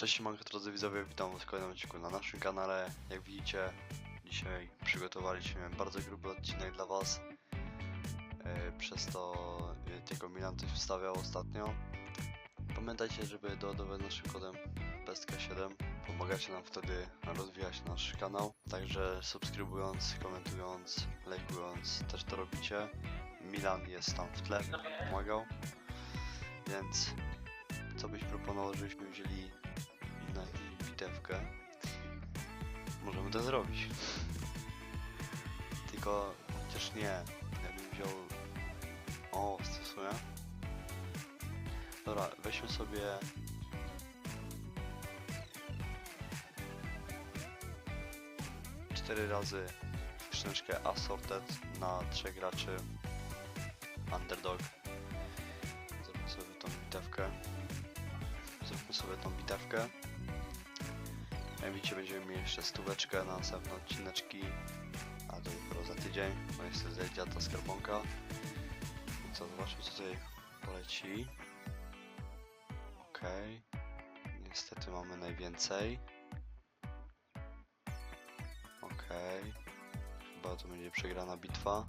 Cześć siemanko drodzy widzowie, witam was w kolejnym odcinku na naszym kanale. Jak widzicie, dzisiaj przygotowaliśmy bardzo gruby odcinek dla was. E, Przez to e, tylko Milan coś wstawiał ostatnio. Pamiętajcie, żeby doładować naszym kodem PESTK7 pomagacie nam wtedy rozwijać nasz kanał. Także subskrybując, komentując, lajkując też to robicie. Milan jest tam w tle, pomagał. Więc co byś proponował, żebyśmy wzięli Możemy to zrobić. Tylko chociaż nie. Ja bym wziął. O, stosuję. Dobra, weźmy sobie. Cztery razy skrzyneczkę Assorted na trzech graczy. Underdog. Zróbmy sobie tą bitewkę. Zróbmy sobie tą bitewkę. Jak widzicie będziemy mieli jeszcze stóweczkę na następne odcineczki. A to dopiero za tydzień, bo jeszcze zejdzie ta skarbonka. I co, zobaczmy co tutaj poleci. Okej. Niestety mamy najwięcej. Okej. Chyba to będzie przegrana bitwa.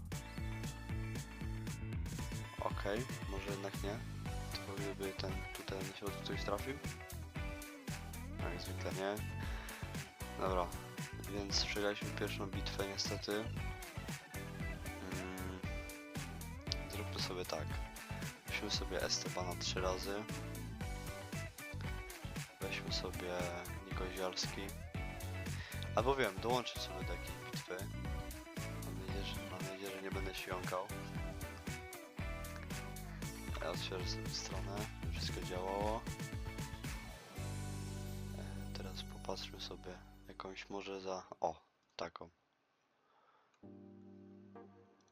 Okej, może jednak nie. Tylko gdyby ten tutaj na środku coś trafił. Jak zwykle nie. Dobra, więc przegraliśmy pierwszą bitwę niestety. Mm, zróbmy sobie tak. Weźmy sobie Estebana trzy razy. Weźmy sobie Nikoziarski. Albo wiem, dołączę sobie do jakiejś bitwy. Mam nadzieję, że, mam nadzieję, że nie będę się jąkał. Ja otwierzę sobie stronę, wszystko działało. E, Teraz popatrzmy sobie jakąś może za... O, taką.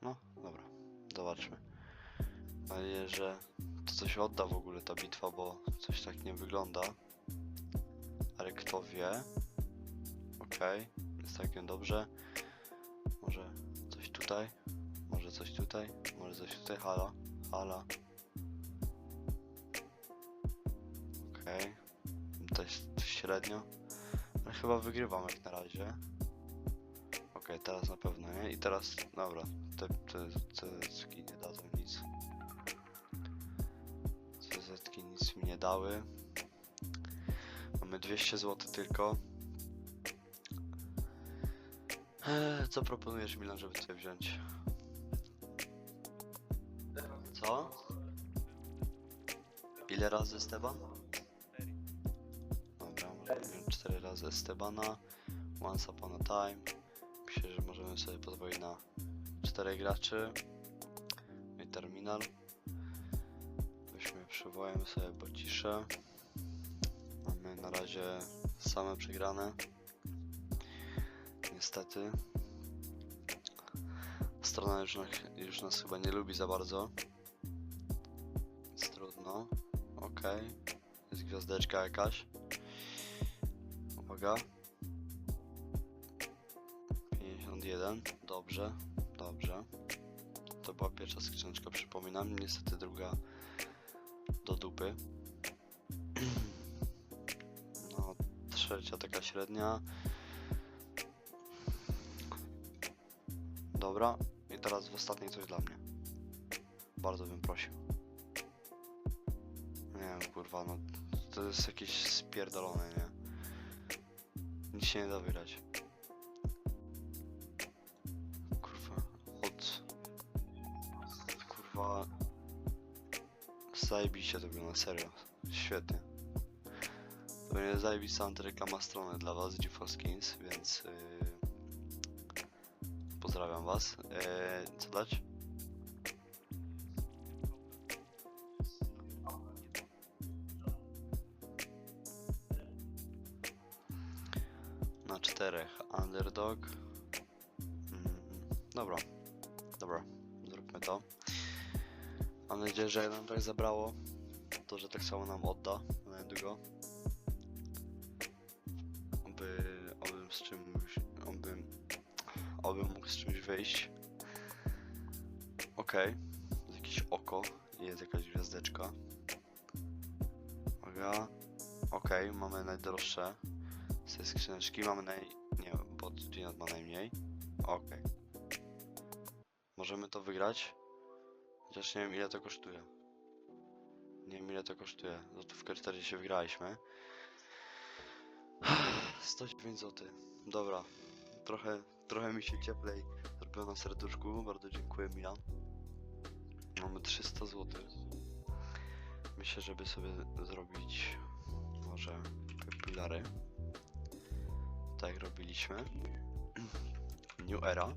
No, dobra, zobaczmy. Nadzieję, że to coś odda w ogóle ta bitwa, bo coś tak nie wygląda. Ale kto wie? Okej, jest całkiem dobrze. Może coś tutaj? Może coś tutaj? Może coś tutaj? Hala? Hala? Okej. To jest średnio. Chyba wygrywam jak na razie. Okej, teraz na pewno nie. I teraz, dobra, te, te, te zetki nie dadzą nic. Te zetki nic mi nie dały. Mamy 200 zł tylko. Eee, co proponujesz Milan, żeby tutaj wziąć? Co? Ile razy Esteban? Dobra, wziąć 4 razy Estebana. Once upon a time. Myślę, że możemy sobie pozwolić na 4 graczy. No i terminal. Weźmy, przywołajmy sobie bocisze. Mamy na razie same przegrane. Niestety. Strona już, na, już nas chyba nie lubi za bardzo. Więc trudno. Okej. Jest gwiazdeczka jakaś. Uwaga. 51. Dobrze. Dobrze. To była pierwsza skrzyneczka, przypominam. Niestety druga do dupy. No, trzecia taka średnia. Dobra. I teraz w ostatniej coś dla mnie. Bardzo bym prosił. Nie wiem, kurwa, no to jest jakieś spierdolone, nie? Nic się nie da wygrać. Kurwa, od... Kurwa... Zajebiście to było, na serio. Świetnie. To będzie zajebista antyreklama strony dla was, GeForce Skins, więc... Yy... Pozdrawiam was. Yy, co dać? Czterech underdog. Mm, dobra, dobra, zróbmy to. Mam nadzieję, że nam tak zabrało, to że tak samo nam odda na niedługo. Oby, obym z czymś, obym, obym mógł z czymś wyjść. Okej, jest jakieś oko, jest jakaś gwiazdeczka. Uwaga. Okej, mamy najdroższe z tej skrzyneczki. Mamy naj... Nie, bo Ginot ma najmniej. Okej. Możemy to wygrać. Chociaż nie wiem ile to kosztuje. Nie wiem ile to kosztuje. Złotówkę 40 wygraliśmy. 109 zł. Dobra. Trochę, trochę mi się cieplej zrobiło na serduszku. Bardzo dziękuję Milan. Mamy 300 zł. Myślę, żeby sobie zrobić może pilary. Tak jak robiliśmy. New Era.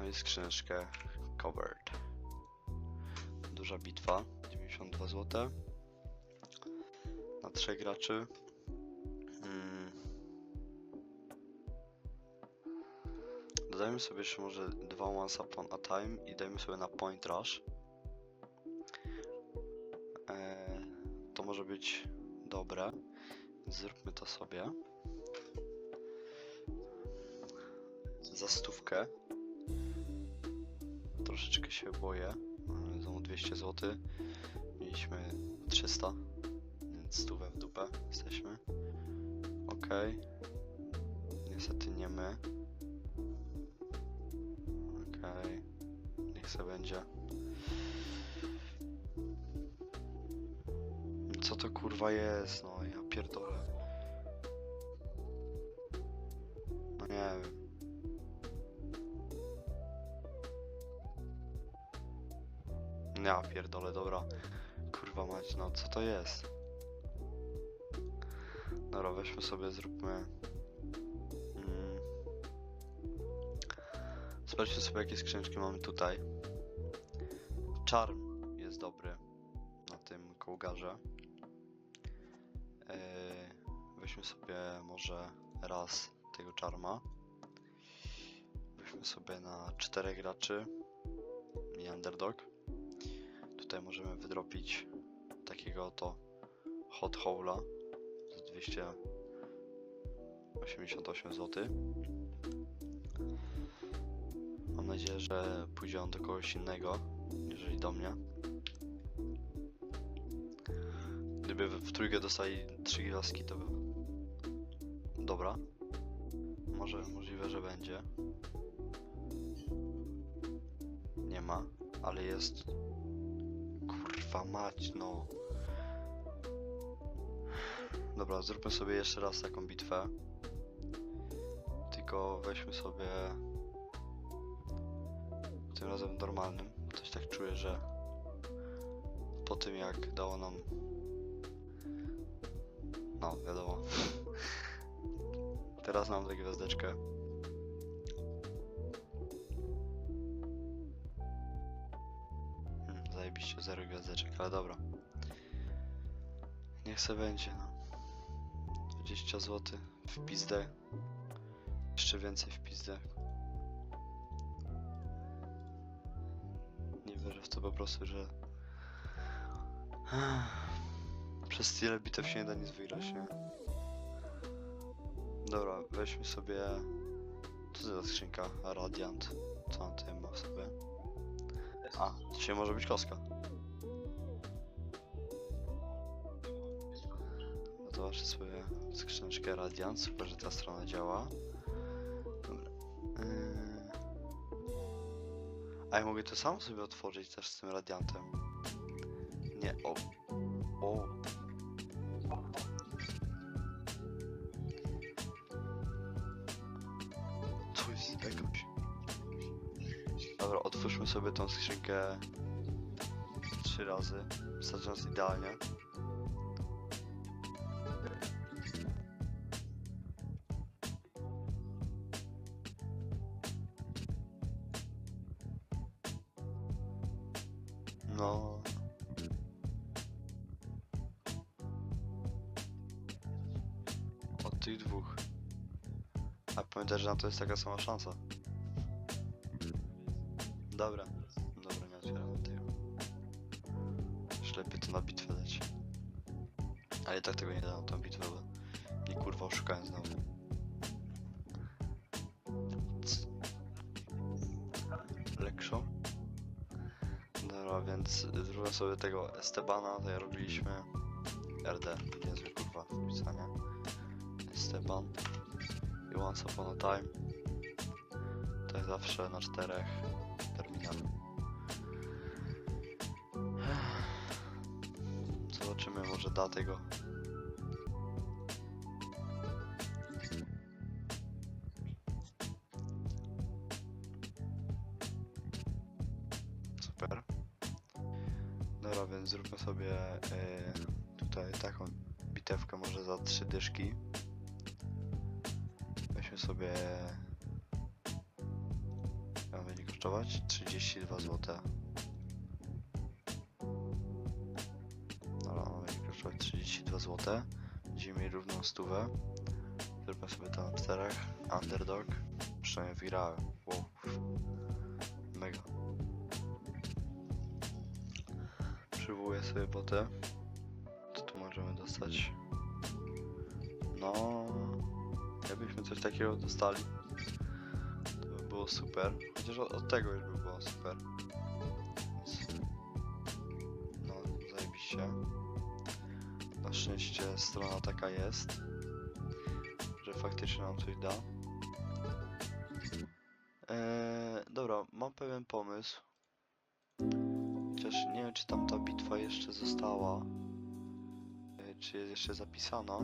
No i skrzyneczkę Covered. Duża bitwa. 92 zł. Na trzech graczy. Mm. Dodajmy sobie jeszcze może dwa Once Upon a Time i dajmy sobie na Point Rush. Eee, to może być dobre. Zróbmy to sobie. Za stówkę. Troszeczkę się boję. Znowu 200 zł. Mieliśmy 300. Więc stówę w dupę jesteśmy. Okej. Niestety nie my. Okej. Niech se będzie. Co to kurwa jest? No pierdolę. No nie wiem. Ja pierdolę, dobra. Kurwa mać, no co to jest? Dobra, weźmy sobie, zróbmy... Mm. Sprawdźmy sobie jakie skrzyneczki mamy tutaj. Charm weźmy sobie może raz tego czarma. Weźmy sobie na czterech graczy i underdog. Tutaj możemy wydropić takiego oto hot hole'a za 288 zł. Mam nadzieję, że pójdzie on do kogoś innego, jeżeli do mnie. Gdyby w w trójkę dostali trzy gwiazdki, to by... Dobra. Może, możliwe, że będzie. Nie ma, ale jest... Kurwa mać, no. Dobra, zróbmy sobie jeszcze raz taką bitwę. Tylko weźmy sobie... Tym razem normalnym. Coś tak czuję, że... Po tym jak dało nam no, wiadomo. Teraz mam tę gwiazdeczkę. Hmm, zajebiście, zero gwiazdeczek, ale dobra. Niech se będzie, no. 20 zł w pizdę. Jeszcze więcej w pizdę. Nie wierzę w to po prostu, że... Przez tyle bitew się nie da nic wygrać, nie? Dobra, weźmy sobie... Co to za skrzynka? Radiant. Co on tutaj ma w sobie? A, dzisiaj może być koska. No to sobie skrzyneczkę Radiant. Super, że ta strona działa. Dobra. Yy... A ja mogę to samo sobie otworzyć też z tym Radiantem. Nie. O, sobie tą skrzynkę trzy razy, wsadzając idealnie. No. Od tych dwóch. A pamiętaj, że na to jest taka sama szansa. Dobra, lepiej to na bitwę dać. Ale i tak tego nie dam, tą bitwę, bo mnie kurwa oszukałem znowu. Lekszo? Dobra, więc zróbmy sobie tego Estebana, to ja robiliśmy. RD, niezły kurwa wpisania. Esteban. I Once Upon a Time. To jest zawsze na czterech terminal. Może da tego. Super. Dobra, więc zróbmy sobie e, tutaj taką bitewkę może za trzy dyszki. Weźmy sobie... Ja będzie kosztować 32 zł. 32 zł. Będziemy mieli równą stówę. Zróbmy sobie to na czterech. Underdog. Przynajmniej wygrałem. Wow. Mega. Przywołuję sobie botę. Co tu możemy dostać? No, jakbyśmy coś takiego dostali, to by było super. Chociaż od, tego już by było super. Więc, no, zajebiście. Na szczęście strona taka jest, że faktycznie nam coś da. Eee, dobra, mam pewien pomysł. Chociaż nie wiem, czy tam ta bitwa jeszcze została. e, Czy jest jeszcze zapisana.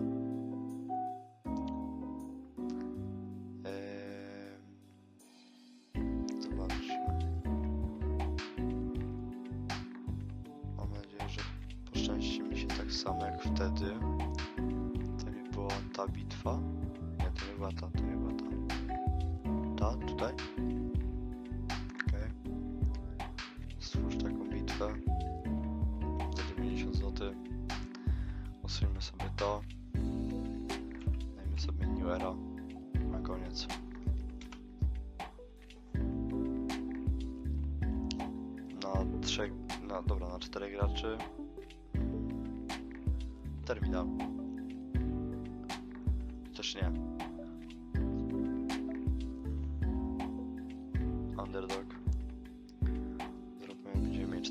Ta, tutaj? Okej. Stwórz taką bitwę za 90 zł. Usuńmy sobie to. Dajmy sobie New Era na koniec. Na trzech, na, dobra, na czterech graczy. Terminal. Też nie.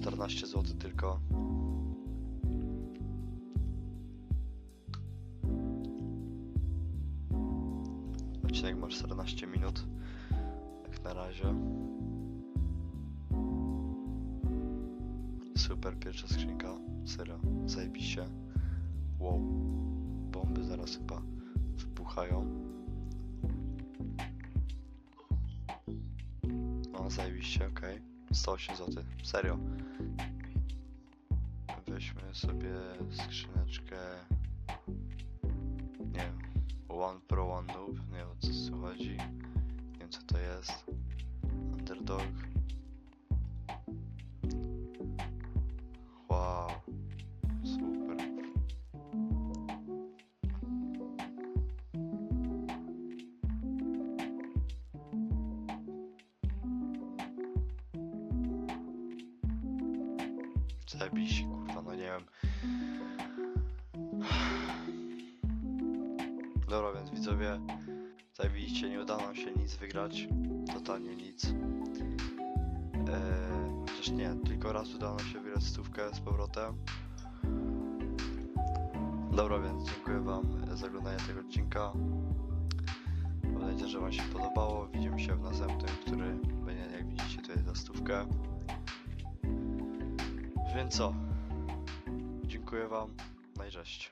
14 zł tylko. Odcinek ma 14 minut. Jak na razie. Super pierwsza skrzynka. Serio, zajebiście. Wow. Bomby zaraz chyba wybuchają. No, zajebiście, okej. 108 zł. Serio. Weźmy sobie skrzyneczkę. Nie. One Pro One Noob. Nie wiem o co chodzi. Nie wiem co to jest. Underdog. Zajebiście, kurwa, no nie wiem. Dobra, więc widzowie, jak widzicie, nie udało nam się nic wygrać. Totalnie nic. Eee, chociaż nie, tylko raz udało nam się wygrać stówkę z powrotem. Dobra, więc dziękuję wam za oglądanie tego odcinka. Mam nadzieję, że wam się podobało. Widzimy się w następnym, który będzie, jak widzicie, tutaj za stówkę. Więc co? Dziękuję wam. No i cześć.